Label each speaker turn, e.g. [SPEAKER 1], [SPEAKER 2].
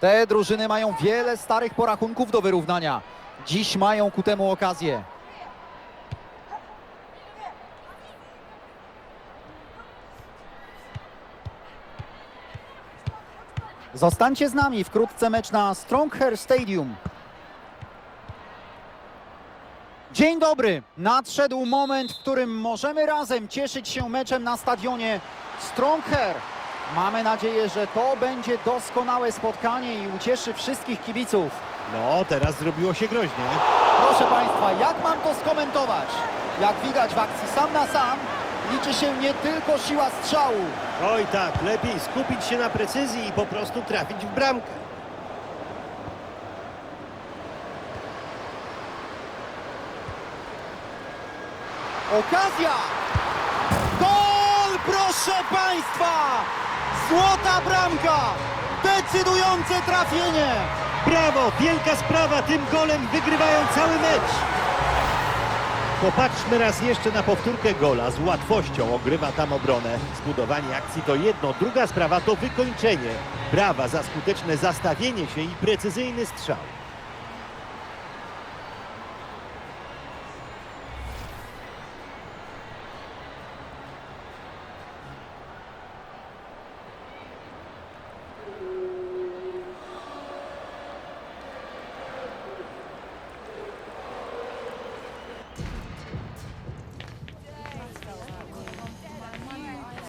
[SPEAKER 1] Te drużyny mają wiele starych porachunków do wyrównania. Dziś mają ku temu okazję. Zostańcie z nami, wkrótce mecz na Stronghair Stadium. Dzień dobry, nadszedł moment, w którym możemy razem cieszyć się meczem na stadionie Stronghair. Mamy nadzieję, że to będzie doskonałe spotkanie i ucieszy wszystkich kibiców.
[SPEAKER 2] No, teraz zrobiło się groźnie.
[SPEAKER 1] Proszę Państwa, jak mam to skomentować? Jak widać w akcji sam na sam, liczy się nie tylko siła strzału.
[SPEAKER 2] Oj tak, lepiej skupić się na precyzji i po prostu trafić w bramkę.
[SPEAKER 1] Okazja! Gol, proszę Państwa! Złota bramka! Decydujące trafienie!
[SPEAKER 2] Brawo, wielka sprawa, tym golem wygrywają cały mecz. Popatrzmy raz jeszcze na powtórkę gola. Z łatwością ogrywa tam obronę. Zbudowanie akcji to jedno, druga sprawa to wykończenie. Brawa za skuteczne zastawienie się i precyzyjny strzał.